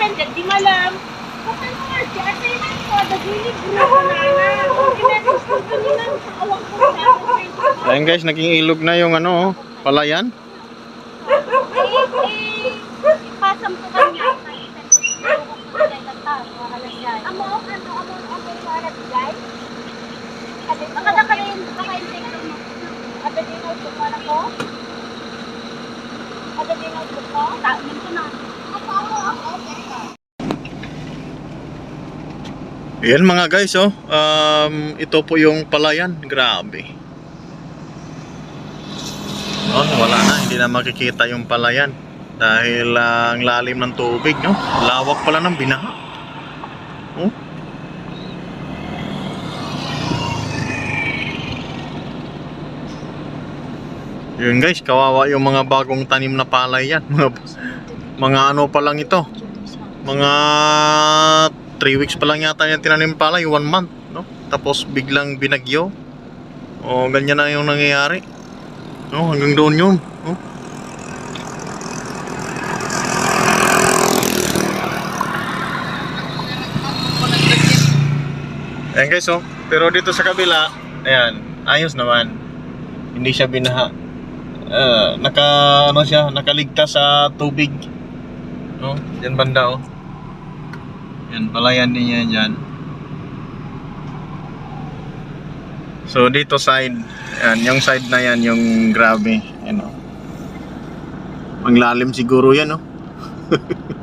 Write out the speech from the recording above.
depende, di malam. Kapag nga siya, at ay man ko, dagili bro na na. Kinagos ko kanina sa awang ko guys, naging ilog na yung ano, palayan. Eh, eh, ko na ko mo. Ada suko na ko? Taon ko na. Ayan mga guys, oh. Um, ito po yung palayan. Grabe. Oh, wala na. Hindi na makikita yung palayan. Dahil ah, ang lalim ng tubig, no? Lawak pala ng binaha. Oh. Yun guys, kawawa yung mga bagong tanim na palay yan. Mga, mga ano pa lang ito. Mga 3 weeks pa lang yata yung tinanim palay, 1 month, no? Tapos biglang binagyo. O ganyan na yung nangyayari. No, hanggang doon yun, no? Ayan guys, oh. Pero dito sa kabila, ayan, ayos naman. Hindi siya binaha. Ah, naka, ano siya, nakaligtas sa tubig. No? Yan banda, oh. Yan, palayan din yan dyan. So, dito side, yan, yung side na yan, yung grabe, yan o. Ang lalim siguro yan, oh.